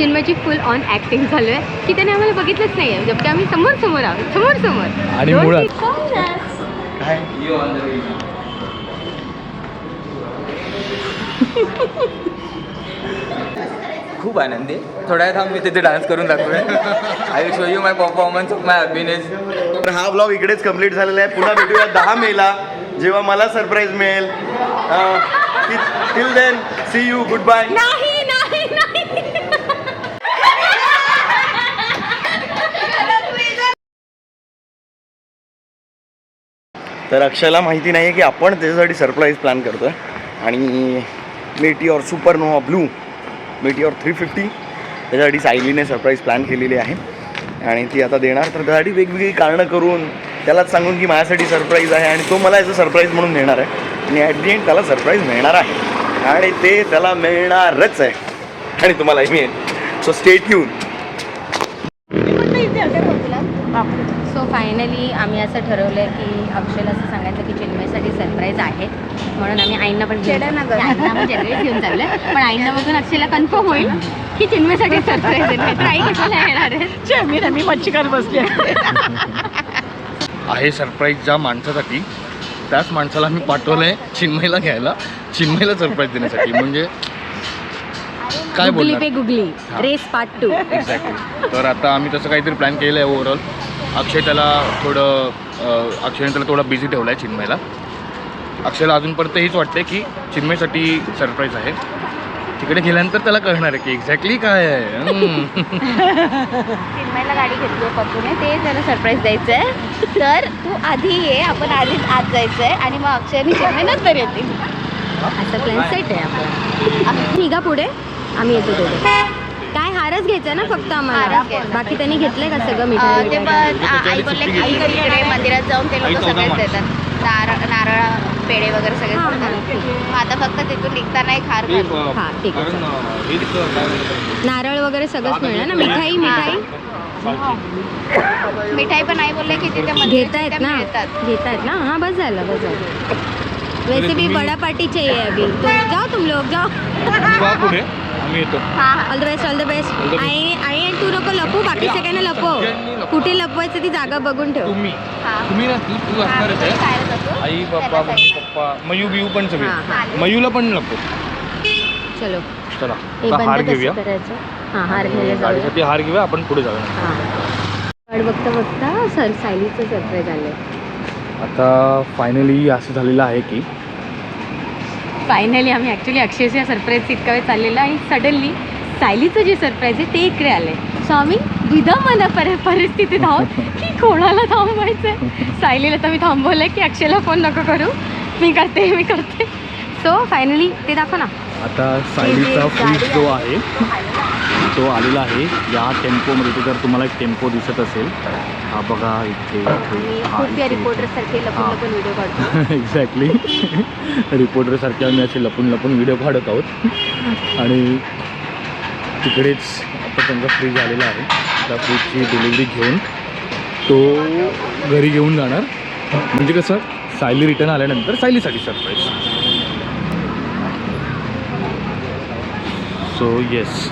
चिन्मयची full on acting चालू आहे की त्याने आम्हाला बघितलंच नाही आहे जबकि आम्ही समोर समोर आहोत समोर समोर. आणि मुळात- खूप आनंदी. आहे. थोड्या वेळ थांब मी तिथे डान्स करून दाखवूया. I will show you my performance of my happiness तर हा ब्लॉग इकडेच कंप्लीट झालेला आहे. पुन्हा भेटूया दहा मेला जेव्हा मला सरप्राईज मिळेल. Till then see you goodbye नाही नाही नाही. तर अक्षयला माहिती नाही आहे की आपण त्याच्यासाठी सरप्राईज प्लॅन करतो आहे आणि meteor supernova blue meteor three fifty त्याच्यासाठी सायलीने सरप्राईज प्लॅन केलेली आहे. आणि ती आता देणार. तर त्यासाठी वेगवेगळी कारणं करून त्यालाच सांगून की माझ्यासाठी सरप्राईज आहे आणि तो मला याचं सरप्राईज म्हणून देणार आहे. आणि ॲट दी एंड त्याला सरप्राईज मिळणार आहे. आणि ते त्याला मिळणारच आहे. आणि तुम्हालाही मिळेल. सो स्टेट येऊन सो फायनली आम्ही असं ठरवलं की अक्षयला असं सांगायचं की चिन्मयसाठी सरप्राईज आहे. म्हणून आम्ही आईंना पण घेऊन घेऊन चाललं पण आईंना बघून अक्षयला कन्फर्म होईल की चिन्मयसाठी सरप्राईज आहे. नाही तर आई कशाला येणार आहे? मी मी मच्छीकार बसली आहे. सरप्राईज ज्या माणसासाठी त्याच माणसाला मी पाठवलं आहे चिन्मयला घ्यायला. चिन्मयला सरप्राईज देण्यासाठी. म्हणजे काय गुगली बोलणार? पे गुगली. हा. रेस पार्ट टू एक्झॅक्टली तर आता आम्ही तसं काहीतरी प्लॅन केलं आहे ओव्हरऑल अक्षय त्याला थोडं अं, अक्षयने त्याला थोडा बिझी ठेवला आहे चिन्मयला. अक्षयला अजूनपर्यंत हेच वाटते की चिन्मयसाठी सरप्राईज आहे. तिकडे गेल्यानंतर त्याला कळणार आहे की एक्झॅक्टली काय आहे. हम्म. चिन्मयला गाडी घेतली आहे पप्पूने. ते त्याला सरप्राईज द्यायचं आहे तर तू आधी ये आपण आधीच आत जायचं आहे आणि मग अक्षय आणि चिन्मय नंतर येतील. असं प्लॅन सेट आहे आपला. निघा पुढे. आम्ही येतो दोघे. काय हारच घ्यायचा ना फक्त आम्हाला? बाकी त्यांनी घेतलंय का सगळं मिठाई ते? पण आ- आई बोलले की इकडे मंदिरात जाऊन ते लोक सगळेच देतात. नारळ नारळ पेढे वगैरे सगळे हा, हा. ठीक आता फक्त तिथून निघताना एक हार घाल. हा ठीक आहे चालेल. नारळ वगैरे सगळंच मिळणार ना? मिठाई मिठाई मिठाई? पण आई बोलले की तिथे मंदिरात घेतायत तिथे ना? मिळतात. घेतायत ना? हाँ बस झालं बस झालं. वैसे भी बड़ा पार्टी चाहिए अभी. तो जाओ तुम लोग जाओ. पुढे येतो. हा हा. All the best all the best the best. आई आई आणि तू नको लपू बाकी सगळ्यांना लपव. कुठे लपवायचं ती जागा बघून ठेव. तुम्ही. हा. तुम्ही ना तू तू असणारच आहे. आई papa mummy papa mu view पण सगळे. मयूला पण नको चलो. चला. आता हार घेऊया. हां हार घ्यायला जाऊया. गाडीसाठी हार घेऊया. आपण पुढे जाऊया. वाट बघता बघता सर सायलीचं आता फायनली असं झालेलं आहे की फायनली आम्ही ॲक्च्युली अक्षयच्या सरप्राईज इतका वेळ चाललेला आणि सडनली सायलीचं जे सरप्राईज आहे ते इकडे आलं आहे सो आम्ही दुधा मला पर परिस्थितीत आहोत की कोणाला थांबवायचं आहे सायलीला तर मी थांबवलं की अक्षयला फोन नको करू. मी करते मी करते. सो फायनली ते दाखव ना. आता सायलीचा फ्रीज जो आहे तो आलेला आहे. या टेम्पोमध्ये जर तुम्हाला एक टेम्पो दिसत असेल. हा बघा इथे रिपोर्टरसारखे लपून. लपून व्हिडिओ काढतो. एक्झॅक्टली रिपोर्टरसारखे आम्ही असे लपून लपून व्हिडिओ काढत आहोत. आणि तिकडेच आता त्यांचा फ्रीज आलेला आहे. त्या फ्रीजची डिलिव्हरी घेऊन तो घरी घेऊन जाणार. म्हणजे कसं सायली रिटर्न आल्यानंतर सायलीसाठी सरप्राईज सो येस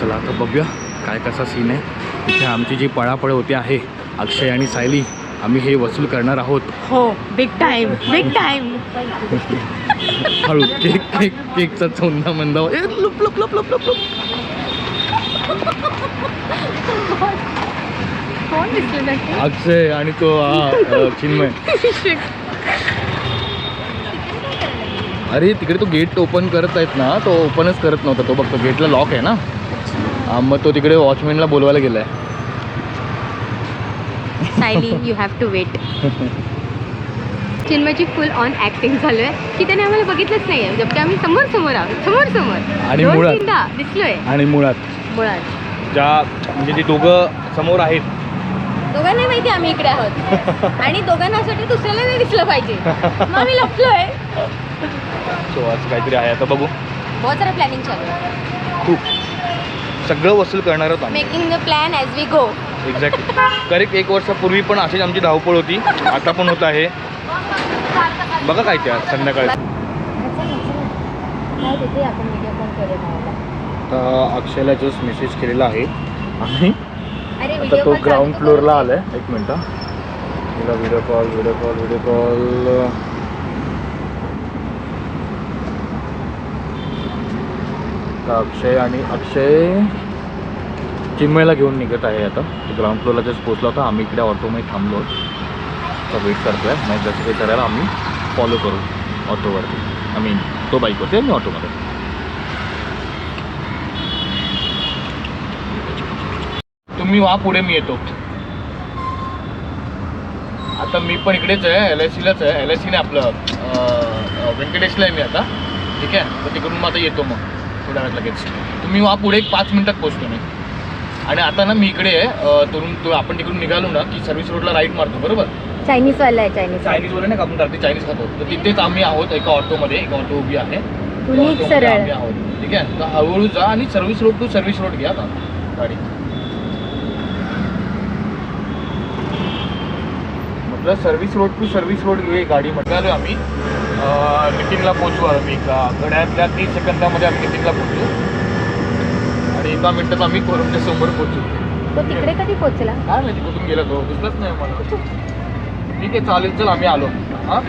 चला आता बघूया काय कसा सीन आहे. इथे आमची जी पळापळ होते आहे अक्षय आणि सायली आम्ही हे वसूल करणार आहोत. हो बिग टाइम बिग टाइम हळू केक केक केकचा चोंदा मंदा लप लप लप लप लप लप. अक्षय आणि तो हा चिन्मय. अरे तिकडे तो गेट ओपन करत आहेत ना तो ओपनच करत नव्हता तो बघतो गेटला लॉक आहे ना. मग तो तिकडे वॉचमॅनला बोलवायला गेलाय. Sayli you have to wait चिन्मयची full on acting चालू आहे. की त्याने आम्हाला बघितलंच नाही आहे जबकि आम्ही समोर समोर आहोत. समोर समोर. आणि दोन मुळात- तीनदा दिसलोय. आणि मुळात. मुळात. ज्या म्हणजे ते दोघं समोर आहेत. दोघांना माहिती आम्ही इकडे आहोत. आणि दोघांना असं वाटतं दुसऱ्याला नाही दिसलं पाहिजे. मग आम्ही लपलोय. सो असं काहीतरी आहे. आता बघू. बहुत सारा प्लॅनिंग चालू आहे. खूप. सगळं वसूल करणार आहोत आम्ही. Making the plan as we go exactly correct एक वर्षापूर्वी पण अशीच आमची धावपळ होती. आता पण होत आहे. बघा काय त्या संध्याकाळी. आता अक्षयला जस्ट मेसेज केलेला आहे. आणि आता तो ग्राउंड फ्लोअरला आलाय. एक मिनटं तिला video call video call video call Akshay आणि अक्षय. चिन्मयला घेऊन निघत आहे आता. ग्राउंड फ्लोअरला जस्ट पोचला होता. आम्ही इकडे ऑटोमध्ये थांबलो आता वेट करतोय. नाही जसं काही करायला आम्ही फॉलो करू ऑटोवरती आय मीन तो बाईकवरती आणि मी ऑटोमध्ये तुम्ही वा पुढे मी येतो. आता मी पण इकडेच आहे. एल आय सीलाच आहे. एल आय सीने आपलं व्यंकटेशला आहे मी आता. ठीक आहे? तर तिकडून मग आता येतो मग. थोड्या वेळात लगेच. तुम्ही वा पुढे एक पाच मिनटात पोचतो मी. आणि आता ना मी इकडे तरुण तो आपण तिकडून निघालो ना की सर्व्हिस रोडला राईट मारतो बरोबर? चायनीज वाला आहे चायनीज चायनीज वगैरे नाही का आपण रात्री चायनीज खातो. तर तिथेच आम्ही आहोत एका ऑटोमध्ये एक ऑटो उभी आहे. ऑटोमध्ये. आम्ही आहोत. ठीक आहे? तर हळूहळू जा आणि service road to service road घ्या आता. गाडी. म्हटलं service road to service road घे गाडी म्हटलं. आम्ही. मिटिंगला पोचू आम्ही घड्यातल्या तीस सेकंदामध्ये आम्ही मिटिंगला पोचू आणि एका मिनिटात आम्ही कोरमच्या समोर पोचू तो तिकडे कधी पोचला काय माहिती कुठून गेला तो? दिसलाच नाही मला ठीक आहे चालेल चल आम्ही आलो. हां?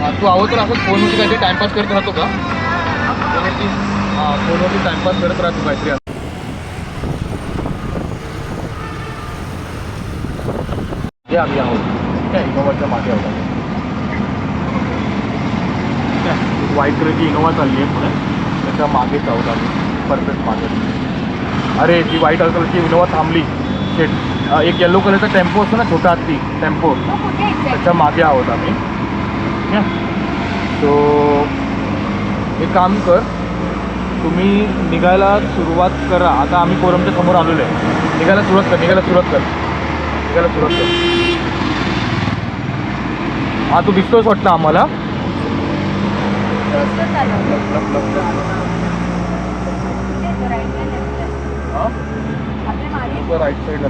हां तू आहो तर असं फोनवरती काहीतरी टाइमपास करत राहतो का? फोनवरती हां फोनवरती टाइमपास करत राहतो काहीतरी आम्ही आहोत. ठीक आहे इनोवाच्या मागे आहोत. ठीक आहे व्हाईट कलरची इनोवा चालली आहे पुढे त्याच्या मागेच आहोत आम्ही. परफेक्ट मागे अरे ती व्हाईट कलरची इनोवा थांबली शेट एक येलो कलरचा टेम्पो असतो ना छोटा टेम्पो तो exact? त्याच्यामागे आहोत आम्ही सो एक काम कर तुम्ही निघायला सुरुवात करा आता आम्ही कोरमच्या समोर आलेलो आहे निघायला सुरुवात कर निघायला सुरुवात कर निघायला सुरुवात कर हा तू दिसतोच वाटतं आम्हाला रस्ता चालवतो. कुठे आहे तो? right का left ला? हा? राईट साईडला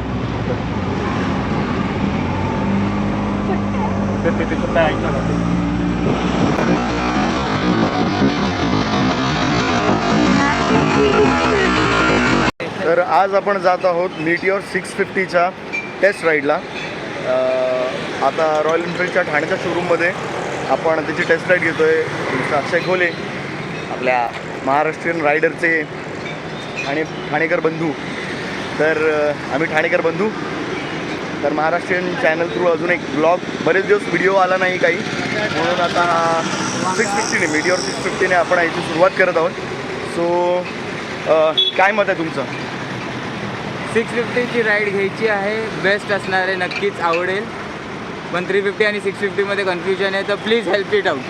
ते तिथं नाही ऐकलं. तर आज आपण जात आहोत मिटिओर सिक्स फिफ्टीच्या टेस्ट राईडला आता रॉयल एन्फिल्डच्या ठाण्याच्या शोरूममध्ये आपण त्याची टेस्ट राईड घेतो आहे अक्षय खोले आपल्या महाराष्ट्रीयन रायडरचे ठाणे ठाणेकर बंधू. तर आम्ही ठाणेकर बंधू. तर महाराष्ट्रीयन चॅनल थ्रू अजून एक ब्लॉग बरेच दिवस व्हिडिओ आला नाही काही. म्हणून आता हा सिक्स फिफ्टीने मिडिओर सिक्स फिफ्टीने आपण याची सुरुवात करत आहोत. सो काय मत आहे तुमचं? सिक्स फिफ्टीची राईड घ्यायची आहे. बेस्ट असणार आहे नक्कीच आवडेल. पण थ्री फिफ्टी आणि सिक्स फिफ्टीमध्ये कन्फ्युजन आहे तर प्लीज हेल्प इट आउट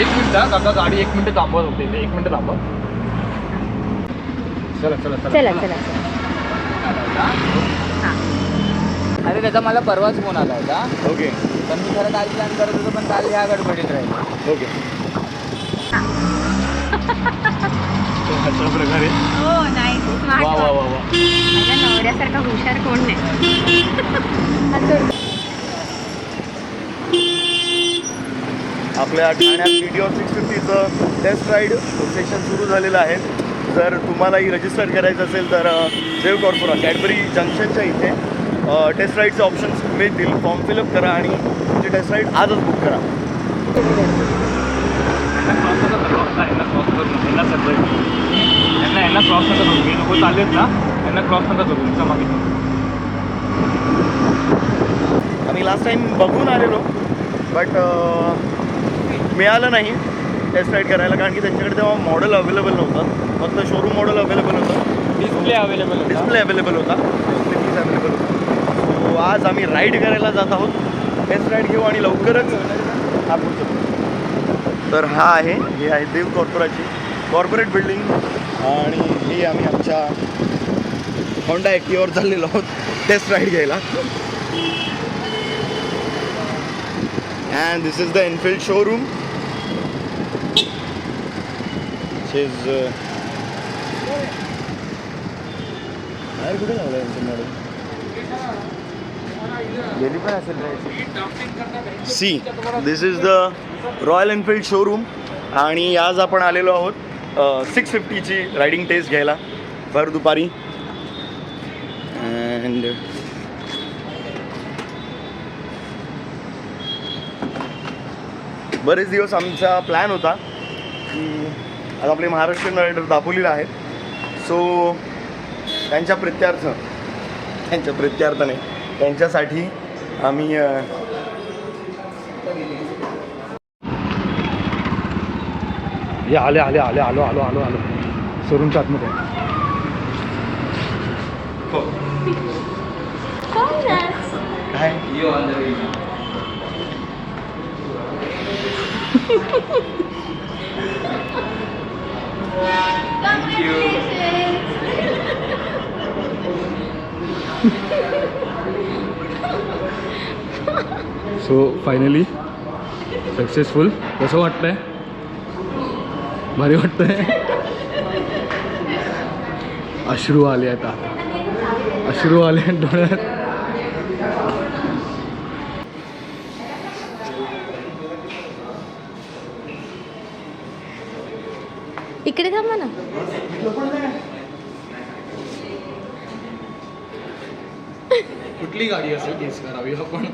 एक मिनिट काका गाडी एक मिनिट थांबवत होते. एक मिनिट थांबा चला चला चला. अरे त्याचा मला परवाच फोन आला होता. ओके. पण मी खरं काल प्लॅन करत होतो पण काल ह्या गडबडीत राहील. ओके. अशा प्रकारे. हो नाही वा वा वा वा. माझ्या नवऱ्यासारखा हुशार कोण नाही. आपल्या ठाण्यात व्हिडिओ सिक्स फिफ्टीचं टेस्ट राईड सेशन सुरू झालेलं आहे. जर तुम्हालाही रजिस्टर करायचं असेल तर देव कॉर्पोरा कॅडबरी जंक्शनच्या इथे टेस्ट राईडचे ऑप्शन्स मिळतील. फॉर्म फिलअप करा आणि तुमची टेस्ट राईड आजच बुक करा. यांना क्रॉस करून यांना नका करू हे लोक चाललेत ना यांना क्रॉस नका करू तुमच्या मागे आम्ही लास्ट टाईम बघून आलेलो बट मिळालं नाही. टेस्ट राईड करायला कारण की त्यांच्याकडे तेव्हा मॉडेल अवेलेबल नव्हतं. फक्त शोरूम मॉडेल अवेलेबल होतं. डिस्प्ले अवेलेबल होता. डिस्प्ले अवेलेबल होता. डिस्प्ले पीस अवेलेबल होता. सो आज आम्ही राईड करायला जात आहोत. टेस्ट राईड घेऊ आणि लवकरच हा. तर हा आहे हे आहे देव कॉर्पोराची कॉर्पोरेट बिल्डिंग आणि हे आम्ही आमच्या होंडा ॲक्टिव्हवर चाललेलो आहोत टेस्ट राईड घ्यायला. And this is the Enfield showroom is बाहेर कुठे लावलं यांचं मॉडेल गेली पण असेल see this is the Royal Enfield showroom आणि आज आपण आलेलो आहोत सिक्स फिफ्टीची रायडिंग टेस्ट घ्यायला भर दुपारी. अँड बरेच दिवस आमचा प्लॅन होता की आज आपले महाराष्ट्रीयन रायडर दापोलीला आहेत. सो त्यांच्या प्रित्यार्थ त्यांच्या प्रित्यार्थाने त्यांच्यासाठी आम्ही हे आले आले आले आलो आलो आलो आलो. शोरूमच्या आतमध्ये. काय? सो फायनली सक्सेसफुल कसं वाटतंय? भारी वाटतंय. अश्रू आले आता. अश्रू आले डोळ्यात. इकडे थांबा ना. कुठली गाडी असेल केस करावी आपण?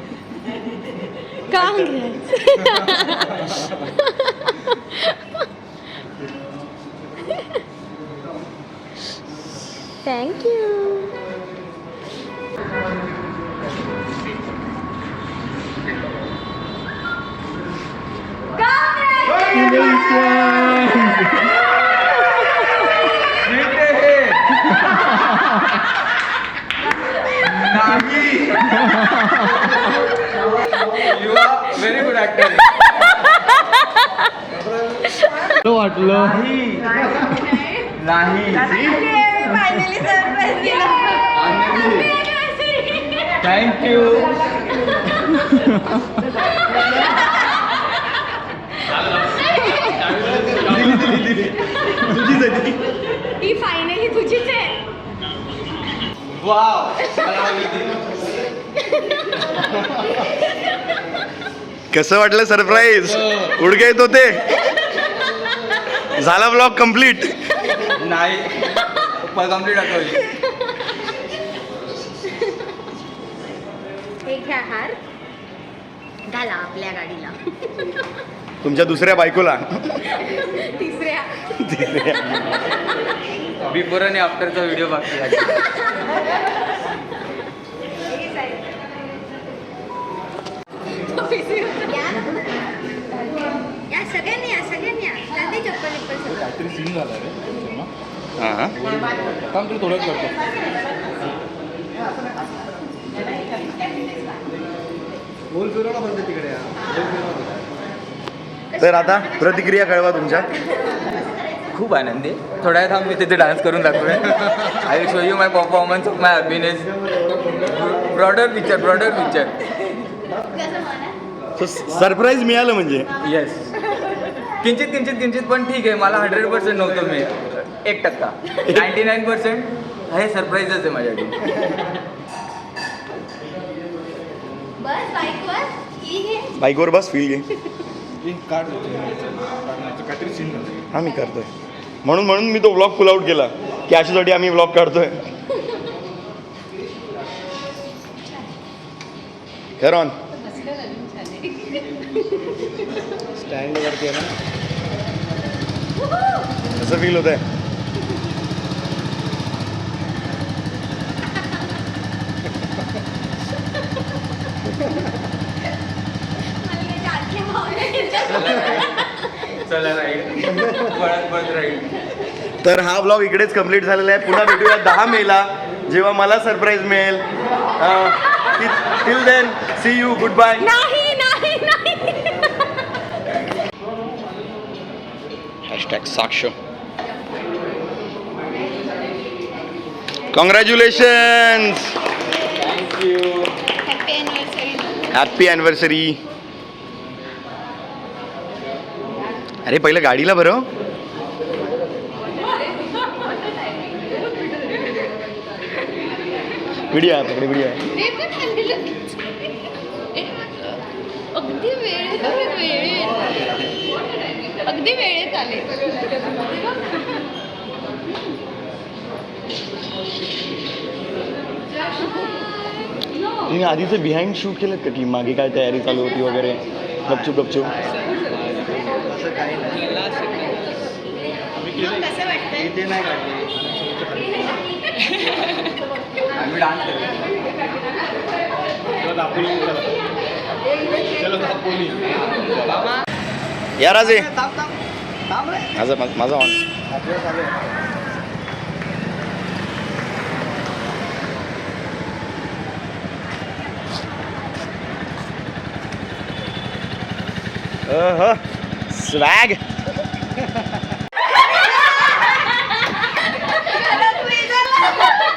Congress thank you very good actor वाटलं नाही. थँक्यू तुझीच आहे ती ही फायनली तुझीच आहे. कसं वाटलं सरप्राईज उडके येत होते. झाला ब्लॉग कंप्लीट नाही. कंप्लीट आठवली हार. घाला आपल्या गाडीला. तुमच्या दुसऱ्या बायकोला. तिसऱ्या. बिफोर आणि आफ्टरचा व्हिडिओ बाकी या सगळ्यांनी या सगळ्यांनी या. चालते चप्पल विप्पल सगळं. काहीतरी सीन झाला रे. हां काम तू थोडंच करतो. तर आता प्रतिक्रिया कळवा तुमच्या. खूप आनंदी थोड्या वेळ थांब मी तिथे डान्स करून दाखवेन I show you my performance of my happiness broader picture broader picture so surprise मिळालं म्हणजे? येस किंचित किंचित किंचित पण ठीक आहे. मला हंड्रेड पर्सेंट नव्हतं मी एक टक्का. नाईन्टी नाईन पर्सेंट हे सरप्राईजच आहे माझ्यासाठी. बस बाईकवर? ही बस फील घे. हा मी करतोय. म्हणून म्हणून मी तो ब्लॉग पुल आउट केला की अशासाठी आम्ही ब्लॉग काढतोय. खरं ऑन स्टँड वरती आहे ना. कसं फील होत आहे तर हा ब्लॉग इकडेच कंप्लीट झालेला आहे. पुन्हा भेटूया दहा मेला जेव्हा मला सरप्राईज मिळेल. Till then see you goodbye hashtag साक्षो congratulation happy anniversary अरे पहले गाड़ी लर वीडियो है पकड़े वीडियो है अगदी वेळ वेळी अगदी वेळेत आले. तिने आधीचं बिहाइंड शूट केलं का की मागे काय तयारी चालू होती वगैरे? गपचूप गपचूप. नाही या राजे. माझा माझा ऑन स्वॅग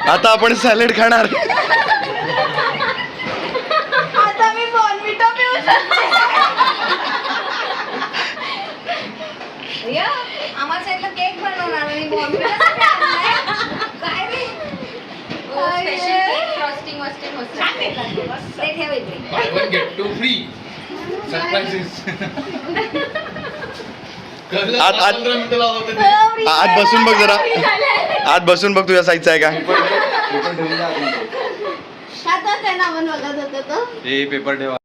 आता आपण सॅलेड खाणार आता मी बॉर्नविटा पिऊ शकते आम्हाला साईडला केक बनवणार आणि बॉर्नविटा काय रे स्पेशल केक फ्रॉस्टिंग वॉस्टिंग होतं ते ठेव इथे buy one get two free surprises आत- आत- आत बसून बघ जरा. आत बसून बघ तुझ्या साईजचा आहे का? हे पेपर ठेवा.